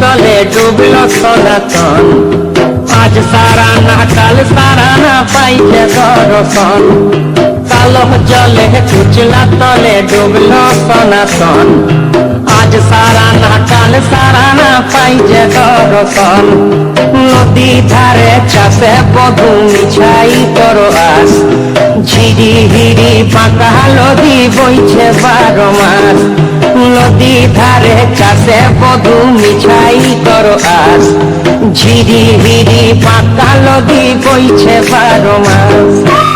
তলে ডুবলো সনাতন। আজ সারা না কাল সারা না পাইছে দর্শন। কালো জলে কুচলা তলে ডুবলো সনাতন। আজ সারা না কাল সারা না পাইছে দর্শন। নদী ধারে চাষে বধু মিছাই তোর আস ঝিরি হিরি পাকা নদী বইছে বারো মাস। নদী ধারে চাষে বধু মিছাই তোর আস ঝিরি হিরি পাতা নদী বইছে বারো মাস।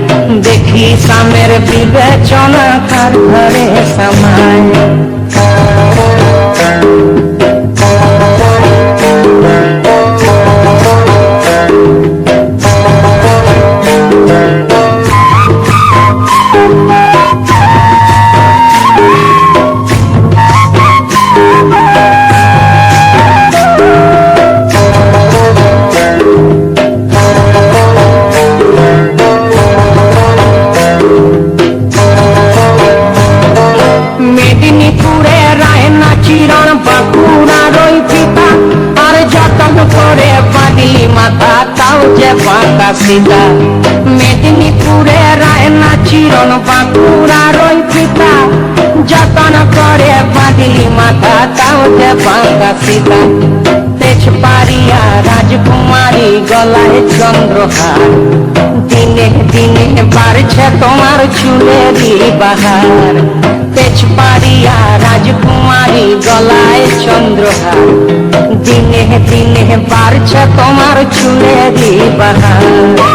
দেখি সামের বিবেচনা কার ঘরে সামায় বাঁকা সীতা। মেদিনীপুরে রায়না চিরণ বাঁকুড়া রই পিতা। যতন করে বাঁধলি মাথা তাও যে বাঁকা গলায় চন্দ্রহার। দিনে দিনে বাড়ছে তোমার চুলেরই বাহার। তেজপাড়িয়া রাজকুমারী গলায় চন্দ্রহার। দিনে দিনে বাড়ছে তোমার চুলেরই বাহার।